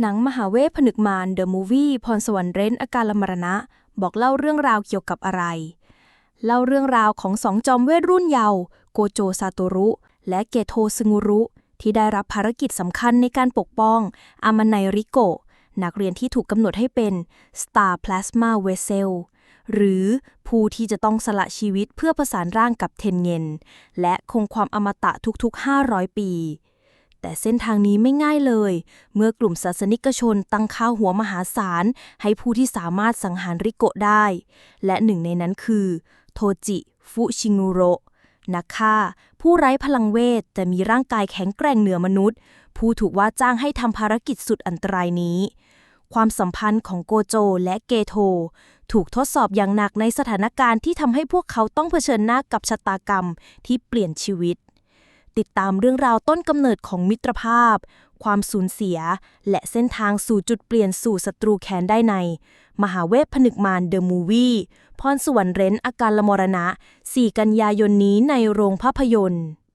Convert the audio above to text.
หนังมหาเวทผนึกมารเดอะมูฟวี่พรสวรรค์เร้นอาการละมรณะ บอกเล่าเรื่องราวเกี่ยวกับอะไร เล่าเรื่องราวของสองจอมเวทรุ่นเยาว์โกโจซาโตรุ และเกโทซึงุรุ ที่ได้รับภารกิจสำคัญในการปกป้องอามาไนริโกะนักเรียนที่ถูกกำหนดให้เป็น Star Plasma Vessel หรือผู้ที่จะต้องสละชีวิตเพื่อประสานร่างกับเทนเงินและคงความอมตะทุกๆ 500 ปี แต่เส้นทางนี้ไม่ง่ายเลย เมื่อกลุ่มศาสนิกชนตั้งข้าวหัวมหาศาล ให้ผู้ที่สามารถสังหารริโกะได้ และหนึ่งในนั้นคือ โทจิฟุชิงุโรนักฆ่า ผู้ไร้พลังเวท แต่มีร่างกายแข็งแกร่งเหนือมนุษย์ ผู้ถูกว่าจ้างให้ทำภารกิจสุดอันตรายนี้ ความสัมพันธ์ของโกโจและเกโท ถูกทดสอบอย่างหนักในสถานการณ์ที่ทำให้พวกเขาต้องเผชิญหน้ากับชะตากรรมที่เปลี่ยนชีวิต ติดตามเรื่องราวต้นกำเนิดของมิตรภาพ ความสูญเสีย และเส้นทางสู่จุดเปลี่ยนสู่ศัตรูแค้นได้ใน มหาเวทผนึกมารเดอะมูวี่พรสวรรค์เร้นอาการละมรณะ 4 กันยายนนี้ในโรงภาพยนตร์